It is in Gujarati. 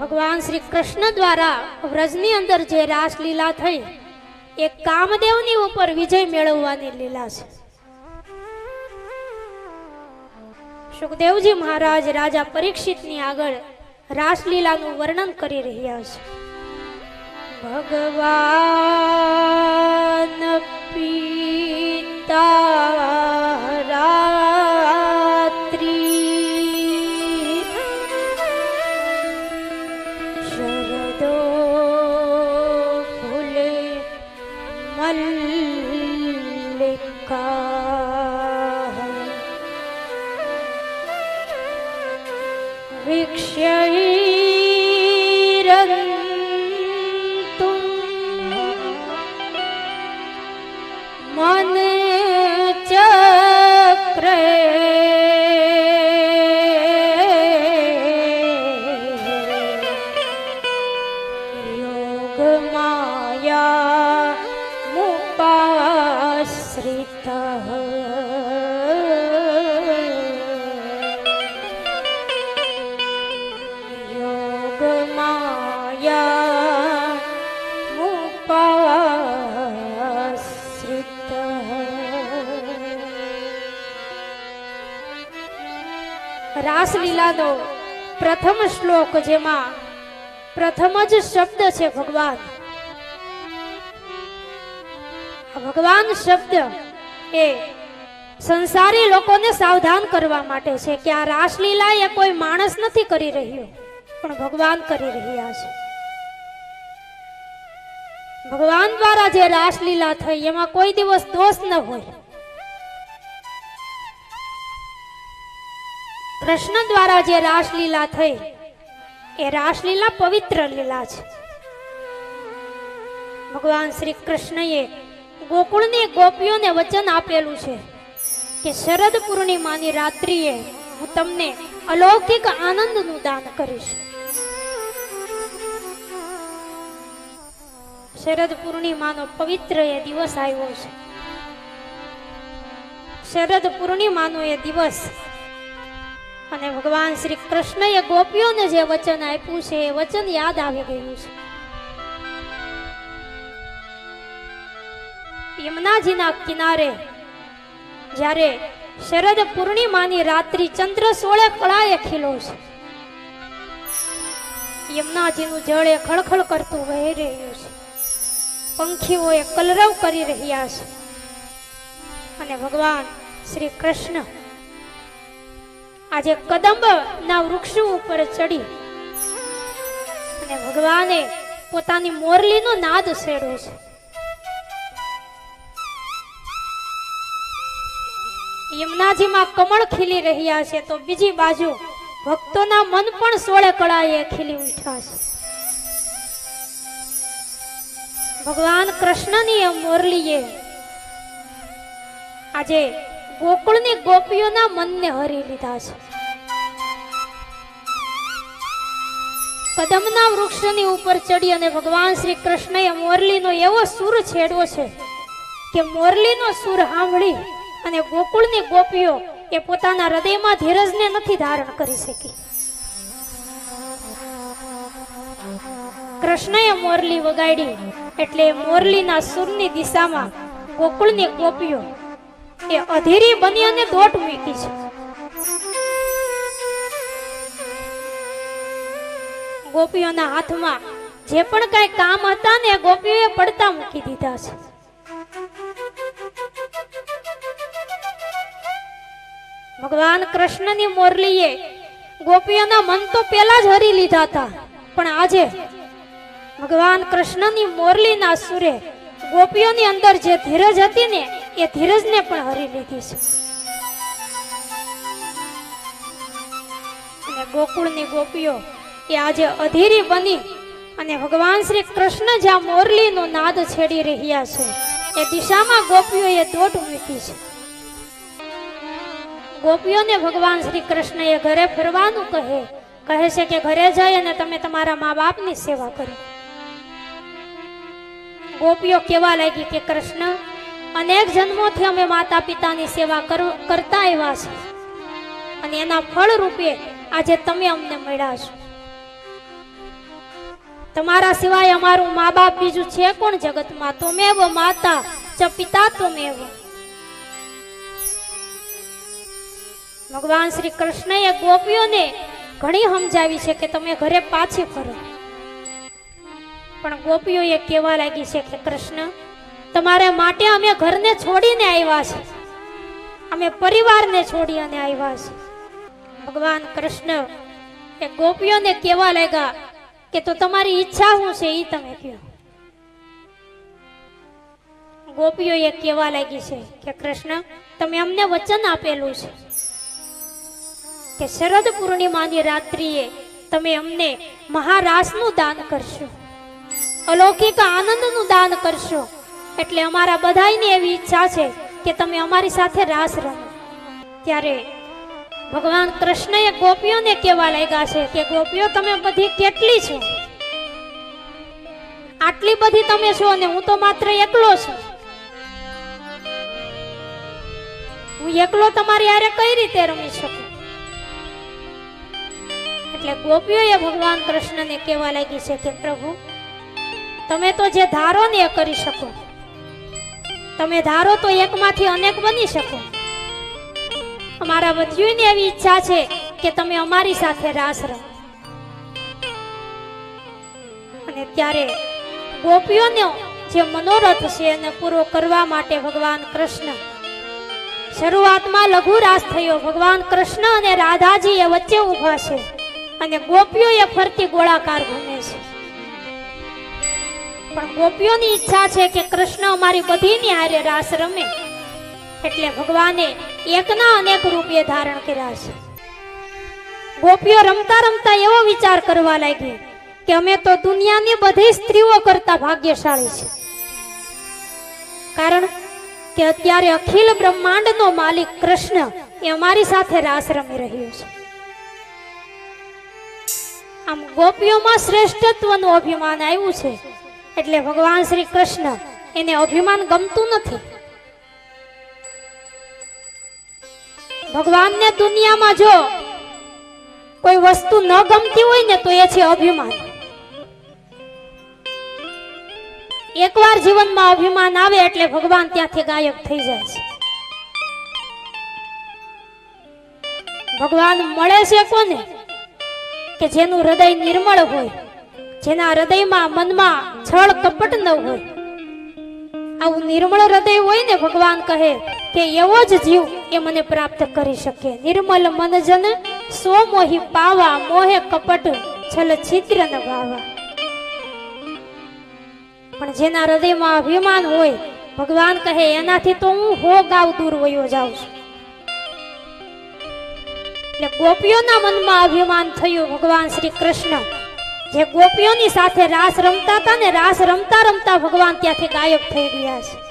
ભગવાન શ્રી કૃષ્ણ દ્વારા વ્રજની અંદર જે રાસલીલા થઈ, એ કામદેવની ઉપર વિજય મેળવવાની લીલા છે. સુખદેવજી મહારાજ રાજા પરીક્ષિતની આગળ રાસલીલાનું વર્ણન કરી રહ્યા છે. ભગવાન પિતા अल लिखा है विक्षयीरं तुम मन चक्रे योग माया રાસલીલાનો પ્રથમ શ્લોક જેમાં પ્રથમ જ શબ્દ છે ભગવાન. ભગવાન શબ્દ એ સંસારી લોકોને સાવધાન કરવા માટે છે કે આ રાસલીલા એ કોઈ માણસ નથી કરી રહ્યો, પણ ભગવાન કરી રહ્યા છે. ભગવાન દ્વારા જે રાસલીલા થઈ, એમાં કોઈ દિવસ દોષ ન હોય. કૃષ્ણ દ્વારા જે રાસલીલા થઈ, એ રાસલીલા પવિત્ર લીલા છે. ભગવાન શ્રી કૃષ્ણએ ગોકુળની ગોપીઓને વચન આપેલું છે કે શરદ પૂર્ણિમાની રાત્રિએ હું તમને અલૌકિક આનંદનું દાન કરીશ. શરદ પૂર્ણિમાનો પવિત્ર એ દિવસ આવ્યો છે. શરદ પૂર્ણિમાનો એ દિવસ અને ભગવાન શ્રી કૃષ્ણએ ગોપીઓને જે વચન આપ્યું છે, એ વચન યાદ આવી ગયું છે. યમુનાજીના કિનારે જ્યારે શરદ પૂર્ણિમાની રાત્રિ ચંદ્ર સોળે કળાએ ખીલો છે. યમુનાજીનું જળ એ ખળખળ કરતું વહી રહ્યું છે. પંખીઓ એ કલરવ કરી રહ્યા છે. અને ભગવાન શ્રી કૃષ્ણ આજે કદંબ ના વૃક્ષો ઉપર ચડી. અને ભગવાને પોતાની મોરલીનો નાદ છેડ્યો છે. યમુનાજીમાં કમળ ખીલી રહ્યા છે તો બીજી બાજુ ભક્તોના મન પણ સોળે કળાએ ખીલી ઉઠ્યા છે. ભગવાન કૃષ્ણની મોરલીએ આજે ગોકુળની ગોપીઓના મનને હરી લીધા છે. કદમના વૃક્ષની ઉપર ચડી અને ભગવાન શ્રી કૃષ્ણએ મોરલીનો એવો સુર છેડવો છે કે મોરલીનો સુર સાંભળી અને ગોકુળની ગોપીઓ એ પોતાના હૃદયમાં ધીરજને નથી ધારણ કરી શકી. કૃષ્ણએ મોરલી વગાડી એટલે મોરલીના સુરની દિશામાં ગોકુળની ગોપીઓ એ અધીરી બની અને દોટ મૂકી છે. ગોપીઓના હાથમાં જે પણ કઈ કામ હતા ને ગોપીઓએ પડતા મૂકી દીધા છે. ભગવાન કૃષ્ણની મોરલીએ ગોપીઓના મન તો પેલા જ હરી લીધા હતા, પણ આજે ભગવાન કૃષ્ણની મોરલીના સુરે ગોપીઓની અંદર જે ધીરજ હતી ને એ ધીરજને પણ હરી લીધી છે. અને ગોકુળની ગોપીઓ એ આજે અધીરી બની અને ભગવાન શ્રી કૃષ્ણ જ્યાં મોરલીનો નાદ છેડી રહ્યા છે, એ દિશામાં ગોપીઓએ દોટ મૂકી છે. ગોપીઓને ભગવાન શ્રી કૃષ્ણએ ઘરે ફરવાનું કહે કહે છે કે ઘરે જઈ અને તમે તમારા મા બાપની સેવા કરો. ગોપીઓ કેવા લાગી કે કૃષ્ણ અનેક જન્મોથી અમે માતા પિતાની સેવા કરતા આવ્યા છે. અને એના ફળ રૂપે આજે તમે અમને મળ્યા છો. તમારા સિવાય અમારું મા બાપ બીજું છે કોણ જગતમાં? તમેવ માતા ચ પિતા તમેવ. ભગવાન શ્રી કૃષ્ણએ ગોપીઓને ઘણી સમજાવી છે કે તમે ઘરે પાછી ફરો. પણ ગોપીઓ એ કહેવા લાગી છે કે કૃષ્ણ તમારા માટે અમે ઘરને છોડીને આવ્યા છે અમે પરિવારને છોડી અને આવ્યા છે ભગવાન કૃષ્ણ એ ગોપીઓને કહેવા લાગ્યા કે તો તમારી ઈચ્છા શું છે એ તમે કહો. ગોપીઓ એ કહેવા લાગી છે કે કૃષ્ણ, તમે અમને વચન આપેલું છે કે શરદ પૂર્ણિમાની રાત્રિએ તમે અમને મહારાસનું દાન કરશો. અલૌકિક આનંદનું દાન કરશો. એટલે અમારા બધાયની એવી ઈચ્છા છે કે તમે અમારી સાથે રાસ રમો. ત્યારે ભગવાન કૃષ્ણએ ગોપીઓને કહેવા લાગ્યા છે કે ગોપીઓ તમે બધી કેટલી છો? આટલી બધી તમે છો અને હું તો માત્ર એકલો છું. હું એકલો તમારી યારે કઈ રીતે રમી શકું? એટલે ગોપીઓએ ભગવાન કૃષ્ણને કહેવા લાગી છે કે પ્રભુ, તમે તો જે ધારો ને એ કરી શકો. તમે ધારો તો એકમાંથી અનેક બની શકો. અમારા વધ્યુની એવી ઈચ્છા છે કે તમે અમારી સાથે રાસ રહો અને ત્યારે ગોપીઓનો જે મનોરથ છે એને પૂરો કરવા માટે ભગવાન કૃષ્ણ શરૂઆતમાં લઘુ રાસ થયો. ભગવાન કૃષ્ણ અને રાધાજી એ વચ્ચે ઊભા છે અને ગોપીઓ એ ફરતી ગોળાકાર ઘૂમે છે. પણ ગોપીઓની ઈચ્છા છે કે કૃષ્ણ અમારી બધીની હારે રાસ રમે. એટલે ભગવાને એકના અનેક રૂપે ધારણ કર્યા છે. ગોપીઓ રમતા રમતા એવો વિચાર કરવા લાગી કે અમે તો દુનિયાની બધી સ્ત્રીઓ કરતા ભાગ્યશાળી છે. કારણ કે અત્યારે અખિલ બ્રહ્માંડનો માલિક કૃષ્ણ એ અમારી સાથે રાસ રમી રહ્યો છે. આમ ગોપીઓમાં શ્રેષ્ઠત્વનું અભિમાન આવ્યું છે. એટલે ભગવાન શ્રી કૃષ્ણ એને અભિમાન ગમતું નથી. ભગવાનને દુનિયામાં જો કોઈ વસ્તુ ન ગમતી હોય ને તો એ છે અભિમાન. એકવાર જીવનમાં અભિમાન આવે એટલે ભગવાન ત્યાંથી ગાયબ થઈ જાય છે. ભગવાન મળે છે કોને? કે જેનું હૃદય નિર્મળ હોય. જેના હૃદયમાં, મનમાં છળ કપટ ન હોય. આવું નિર્મળ હૃદય હોય ને ભગવાન કહે કે એવો જ જીવ એ મને પ્રાપ્ત કરી શકે. નિર્મલ મન જન સો મોહી પાવા, મોહે કપટ છલ છિદ્ર ન ભાવા પણ જેના હૃદયમાં અભિમાન હોય, ભગવાન કહે એનાથી તો હું હો ગાવ દૂર વયો જાઉં છું. એટલે ગોપીઓના મનમાં અભિમાન થયું, ભગવાન શ્રી કૃષ્ણ જે ગોપીઓની સાથે રાસ રમતા હતા ને રાસ રમતા રમતા ભગવાન ત્યાંથી ગાયબ થઈ ગયા છે.